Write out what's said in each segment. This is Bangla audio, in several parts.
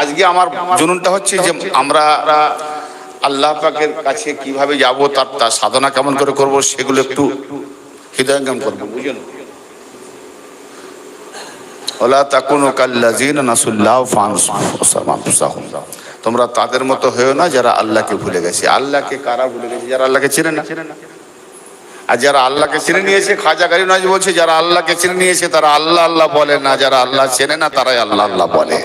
আজকে আমার জুনুনটা হচ্ছে যে আমরা আল্লাহ পাকের কাছে কীভাবে যাব, তার তার সাধনা কেমন করে করব, সেগুলো একটু হৃদয়ঙ্গম করব। বুঝলেন ওলা নাসুল্লাহ তোমরা তাদের মতো হয়েও না যারা আল্লাহকে ভুলে গেছে। আল্লাহকে কারা ভুলে গেছে? যারা আল্লাহকে চেনে না। আর যারা আল্লাহকে চিনে নিয়েছে, খাজা নয় বলছে, যারা আল্লাহকে চিনে নিয়েছে, তারা আল্লাহ আল্লাহ বলে না, যারা আল্লাহ চেনে না, তারাই আল্লাহ আল্লাহ বলে।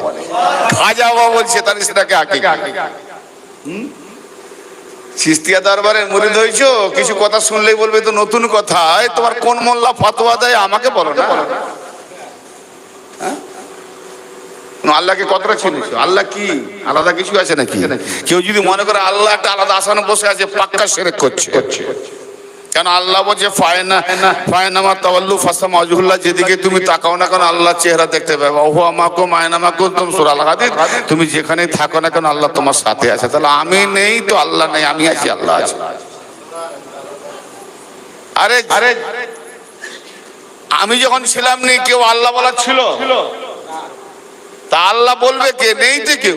খাজা বাবা বলছে, তার সেটাকে আঁকি। চিস্তিয়া দরবারে মুরিদ হয়েছো, কিছু কথা শুনলেই বলবে তো নতুন কথা। তোমার কোন মোল্লা ফতোয়া দেয়, আমাকে বলো না। হ্যাঁ? আল্লাহকে কতটা চিনেছো? আল্লাহ কি? আলাদা কিছু আছে নাকি? কেউ যদি মনে করে আল্লাহ একটা আলাদা আসানে বসে আছে, পাক্কা সেরেক করছে। কেন আল্লাহ বলছে, ফায়না ফায়নামা তাওয়াল্লু ফাসাম আজহুল্লাহ যেদিকে তুমি তাকাও না কেন আল্লাহ চেহারা দেখতে পাবে। ওহু আমাকো মায়নামাকো তুমি সূরা আল হাদিদ। তুমি যেখানেই থাকো না কেন আল্লাহ তোমার সাথে আছে। তাহলে আমি নেই তো আল্লাহ নেই, আমি আছি, আল্লাহ আছে। আরে আরে, আমি যখন ছিলাম নেই কেউ আল্লাহ বলা ছিল? তা আল্লাহ বলবে কে? নেই তো কেউ।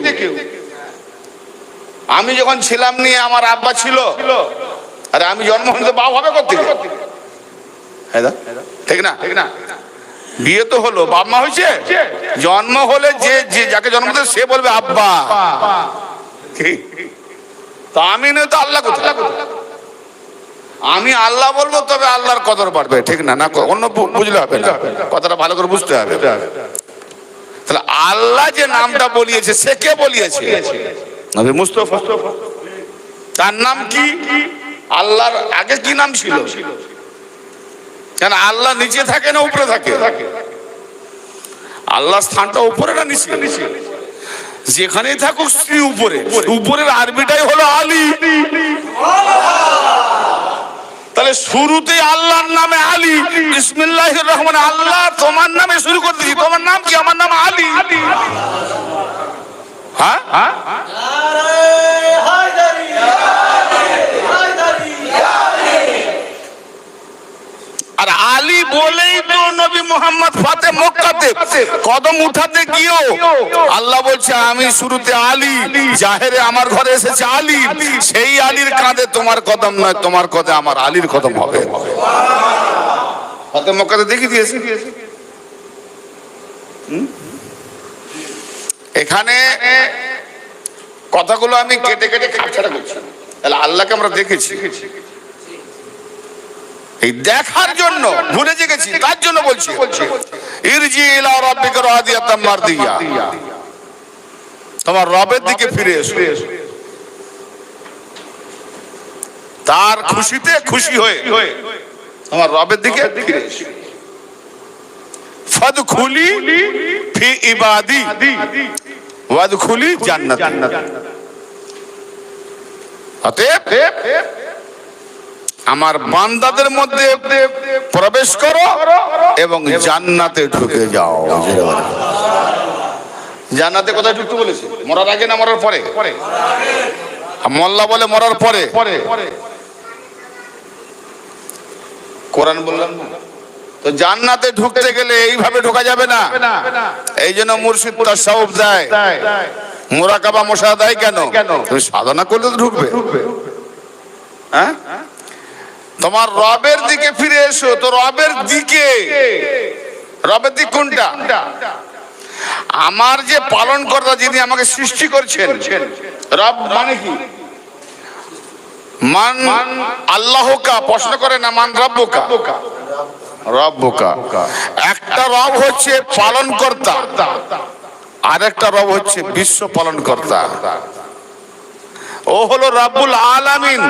আমি যখন ছিলাম নিয়ে আমার আব্বা ছিল। আরে আমি জন্ম হলে তো বাপ হবে করতে ঠিক না? ঠিক না। বিয়ে তো হলো বাপ মা হয়েছে? জন্ম হলে যে যে যাকে জন্ম দেবে সে বলবে আব্বা? তা আমি নয় তো আল্লাহ কোথায়? আমি আল্লাহ বলব তবে আল্লাহর কদর বাড়বে ঠিক না? না অন্য বুঝলে হবে না। কথাটা ভালো করে বুঝতে হবে। তাহলে আল্লাহ যে নামটা বলিয়েছে সে কে বলিয়েছে? মুস্তফা। তার নাম কি? আল্লাহর আগে কি নাম ছিল? কেন আল্লাহ নিচে থাকে না উপরে থাকে? আল্লাহ স্থানটা উপরে না নিচে? যেখানেই থাকুক স্ত্রী উপরে। উপরের আরবিটাই হলো আলী। তাহলে শুরুতে আল্লাহর নামে আলী। বিসমিল্লাহির রহমান আল্লাহ তোমার নামে শুরু করে দিয়েছি। তোমার নাম কি? আমার নাম আলী। হ্যাঁ? হ্যাঁ আর আলী বলেই তো নবী মোহাম্মদ ফাতে মক্কাতে। কদম উঠাতে গিয়েও আল্লাহ বলছে, আমি শুরুতে আলী, জাহেরে আমার ঘরে এসেছে আলী। সেই আলীর কাঁধে তোমার কদম নয়, তোমার কদে আমার আলীর কদম হবে। ফাতে মক্কাতে দেখি দিয়েছে। এখানে কথাগুলো আমি কেটে কেটে কাটছাড়া করছি। তাহলে আল্লাহকে আমরা দেখেছি। এই দেখার জন্য, ভুলে গেছি তার জন্য বলছি? তোমার রবের দিকে ফিরে এসো। তার খুশিতে খুশি হয়ে তোমার রবের দিকে ফিরে এসো। ফাদখুলি ফি ইবাদি, ওয়াদখুলি জান্নাত। অতএব আমার বান্দাদের মধ্যে প্রবেশ করো এবং জান্নাতে ঢুকে যাও। জান্নাতে কোথায় ঢুকতে বলেছে? মরার আগে না মরার পরে? মোল্লা বলে মরার পরে? কোরআন বললাম না। তো জান্নাতে ঢুকতে গেলে এইভাবে ঢোকা যাবে না। এই জন্য মুর্শিদ তাসাউফ দেয়। মোরাকাবা মশা দেয় কেন? তুমি সাধনা করলে তো ঢুকবে। হ্যাঁ? তোমার রবের দিকে ফিরে এসো, তো রবের দিকে। রবের দিক কোনটা? আমার যে পালন কর্তা যিনি আমাকে সৃষ্টি করছেন, রব মানে কি? মান আল্লাহ কা প্রশ্ন করে না, মান রব্বকা? রব্বকা। একটা রব হচ্ছে পালন কর্তা আর একটা রব হচ্ছে বিশ্ব পালন কর্তা ও হলো রাব্বুল আলামিন।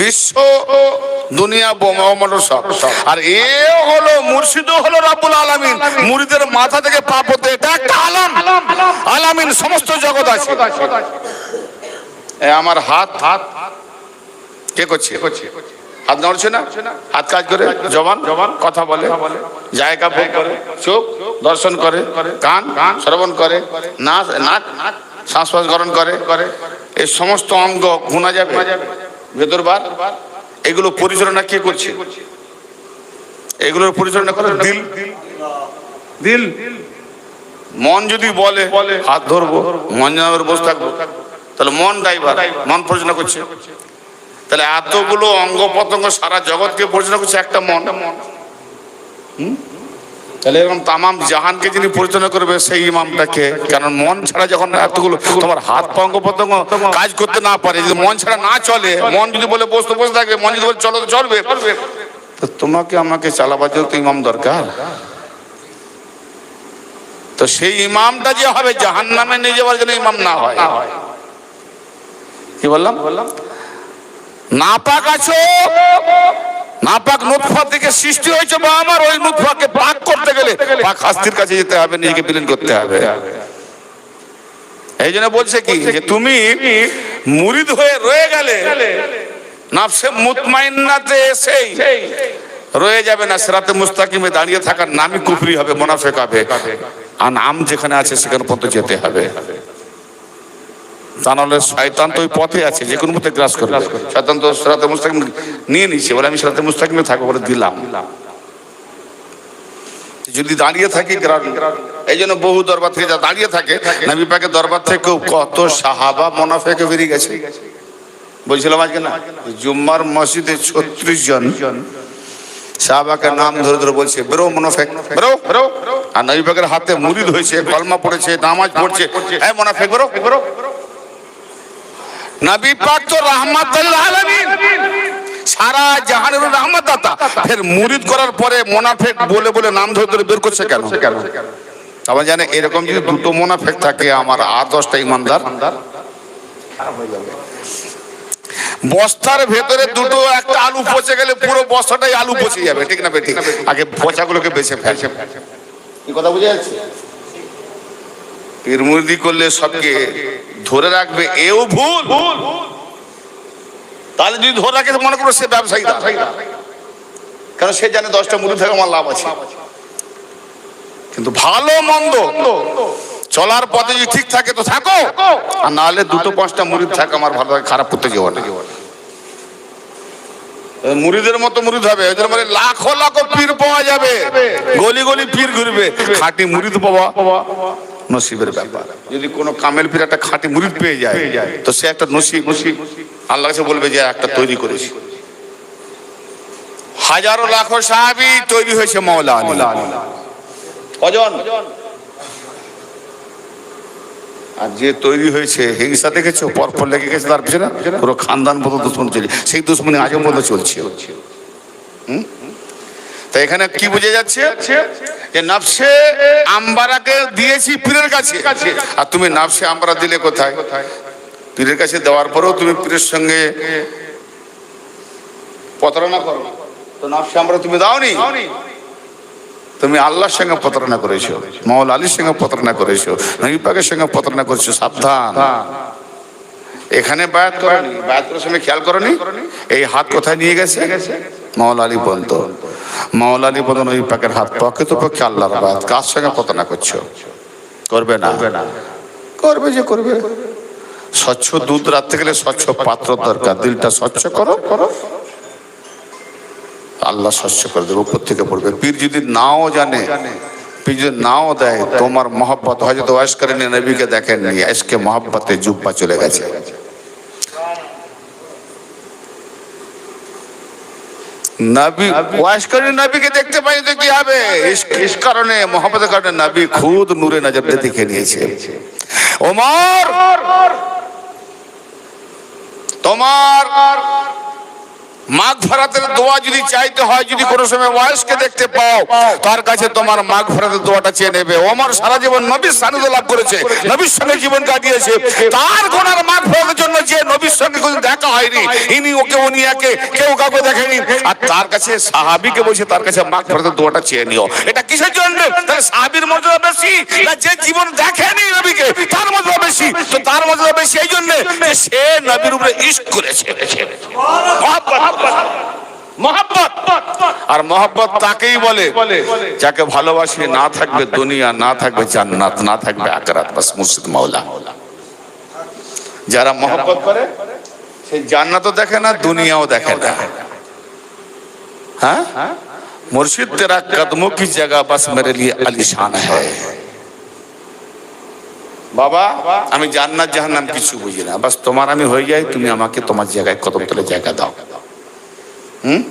বিশ্ব দুনিয়া বোমামানো সব। আর এ হলো, মুর্শিদ হলো রাব্বুল আলামিন। মুরিদের মাথা থেকে পা পড়তে এটা একটা আলাম। আলামিন, সমস্ত জগৎ আছে। আমার হাত হাত। কে করছে? হাত নড়ছে না? হাত কাজ করে? জবান? জবান কথা বলে? জায়গা ভোগ করে? চোখ? দর্শন করে? কান? কান শ্রবণ করে? নাক নাক? শ্বাস গ্রহণ করে? করে এই সমস্ত অঙ্গ গুণা যাবে। ভেতর বার এগুলো পরিচালনা কে করছে? এগুলোর পরিচালনা করে দিল। দিল। মন যদি বলে হাত ধরবো মন জানাবার বসে থাকব তাহলে মন ড্রাইভার মন পরিচালনা করছে। তাহলে এতগুলো অঙ্গ প্রত্যঙ্গ সারা জগৎকে পরিচালনা করছে একটা মন। হুম? তাহলে এরকম তামাম জাহানকে যিনি পরিচালনা করবে, সেই ইমামটাকে। কারণ মন ছাড়া যখন এতগুলো তোমার হাত পা অঙ্গ কাজ করতে না পারে, যদি মন ছাড়া না চলে, মন যদি বলে বসতে বসে থাকবে মন যদি বলে চলো তো চলবে। তো তোমাকে, আমাকে চালাবার জন্য তো ইমাম দরকার। তো সেই ইমামটা যে হবে জাহান নামে নিয়ে যাওয়ার জন্য ইমাম না হয়। কি বললাম? নাপাক আছো? নাপাক নুৎফা থেকে সৃষ্টি হয়েছে বা আমার ওই নুৎফাকে পাক করতে গেলে পাক হাস্তির কাছে যেতে হবে, নিজেকে বিলীন করতে হবে। এই জন্য বলছে কি, যে তুমি মুরিদ হয়ে রয়ে গেলে, নাফসে মুতমাইন্নাতে এসেই রয়ে যাবে না, সেরাতে মুস্তাকিমে দাঁড়িয়ে থাকার নামই কুফরি হবে, মোনাফেক হবে। আর নাম যেখানে আছে সেখানে পর্যন্ত যেতে হবে। ওই পথে আছে, যে কোনো গ্রাস সেরাতে মুস্তাকিম নিয়ে বলে আমি মুস্তাকিমে থাকব বলে দিলাম। যদি দাঁড়িয়ে থাকি এই জন্য বহু দরবার থেকে দাঁড়িয়ে থাকে, নবী পাকের দরবার থেকেও কত সাহাবা বেরিয়ে গেছে। বলছিলাম আজকে না, জুম্মার মসজিদে ছত্রিশ জন সাহাবাকে নাম ধরে ধরে বলছে, বেরো মোনাফেক, বেরো বেরো। আর নবী পাকের হাতে মুরিদ হয়েছে কলমা পড়েছে, নামাজ পড়ছে। হ্যাঁ মোনাফেক, বেরো বেরো। নবী পাক তো আলামিন। সারা জাহানের রহমত দাতা ফের মুরিদ করার পরে মোনাফেক বলে বলে নাম ধরে ধরে বের করছে কেন? সবাই জানে এরকম যদি দুটো মোনাফেক থাকে আমার আর দশটা ইমানদার। বস্তার ভেতরে দুটো একটা আলু পচে গেলে পুরো বস্তাটাই আলু পচে যাবে ঠিক না ঠিক। আগে পচাগুলোকে বেছে ফেলছে কি কথা বুঝে যাচ্ছে পীরমুরদি করলে সবকে ধরে রাখবে এও ভুল। তাহলে যদি ধরে রাখে মনে করো সে ব্যবসায়ী কারণ সে জানে দশটা মুড়ি থেকে আমার লাভ আছে। কিন্তু ভালো মন্দ চলার পথে যদি ঠিক থাকে তো থাকো। আর নাহলে দুটো পাঁচটা মুড়ি থাকে আমার ভালো থাকে খারাপ করতে না। মুড়িদের মতো মুড়িদ হবে ওদের মানে লাখো লাখো পীর পাওয়া যাবে। গলি গলি পীর ঘুরবে। খাঁটি মুড়িদ পাওয়া। নসিবের ব্যাপার। যদি কোনো কামেল পীর একটা খাঁটি মুড়িদ পেয়ে যায়, তো সে একটা নসিব নসিব। আল্লাহ কাছে বলবে যে একটা তৈরি করেছি। হাজারো লাখো সাহাবি তৈরি হয়েছে মৌলা কজন? আর যে তৈরি হয়েছে, হিংসা দেখেছ? পরপর লেগে গেছে তার পিছনে? পুরো খানদান মতো দুশ্মন চলে সেই দুশ্মনী আজও মতো চলছে। হুম? তা এখানে কি বুঝে যাচ্ছে? যে নাফসে আম্বারাকে দিয়েছি পীরের কাছে। আর তুমি নাফসে আম্বারা দিলে কোথায়? পীরের কাছে দেওয়ার পরেও তুমি পীরের সঙ্গে প্রতারণা করো তো নাফসে আম্বারা তুমি দাওনি? তুমি আল্লাহর সঙ্গে প্রতারণা করেছ মাওল আলীর সঙ্গে প্রতারণা করেছ নবী পাকের সঙ্গে প্রতারণা করেছ সাবধান। এখানে বায়াত করেনি বায়াত করার সময় খেয়াল করনি? এই হাত কোথায় নিয়ে গেছে। মাওল আলী পর্যন্ত মাওল আলী পর্যন্ত নবী পাকের হাত প্রকৃত পক্ষে আল্লাহর বায়াত কার সঙ্গে প্রতারণা করছ? করবে না। করবে যে করবে। স্বচ্ছ দুধ রাখতে গেলে স্বচ্ছ পাত্র দরকার। দিলটা স্বচ্ছ করো। করো আল্লাহ স্বচ্ছ করে দেবে উপর থেকে পড়বে। পীর যদি নাও জানে পীর যদি নাও দেয় তোমার মহব্বত হয়তো ওয়াইস করেনি নবীকে দেখেননি আজকে মহব্বতে জুব্বা চলে গেছে। নবী ওয়াইস করেনি দেখতে পাই তো কি হবে। ইস- কারণে নবী খুদ নূরে দিয়ে দেখে নিয়েছে। ওমর! তোমার মাঘ ফরাতের দোয়া যদি চাইতে হয়, যদি কোনো সময় বয়সকে দেখতে পাও, তার কাছে তোমার মাঘ ফরাতের দোয়াটা চেয়ে নেবে। ওমর সারা জীবন নবীর সান্নিধ্য লাভ করেছে, নবীর সঙ্গে জীবন কাটিয়েছে। তার গোনার মাঘ ফরাতের জন্য যে নবীর সঙ্গে কোনো দেখা হয়নি, ইনি ওকে, উনি একে, কেউ কাউকে দেখেনি। আর তার কাছে সাহাবিকে বলছে, তার কাছে মাঘ ফরাতের দোয়াটা চেয়ে নিও। এটা কিসের জন্য? তাহলে সাহাবির মর্যাদা বেশি না যে জীবন দেখেনি নবীকে? তো তার মর্যাদা বেশি এই জন্য যে সে নবীর উপরে ইশক করেছে মহাব্বত মহাব্বত আর মহাব্বত তাকেই বলে যাকে ভালোবাসি না থাকবে দুনিয়া না থাকবে জান্নাত না থাকবে আকারাত বাস মুর্শিদ মাওলা যারা মহব্বত করে সেই জান্নাতও দেখে না দুনিয়াও দেখে না হ্যাঁ मुर्शिद तेरा कदमों की जगह बस मेरे लिए आलिशान है বাবা, আমি জান্নাত জাহান্নাম কিছু বুঝি না। বাস তোমার আমি হয়ে যাই, তুমি আমাকে তোমার জায়গায় কদম তলে জায়গা দাও। হুম?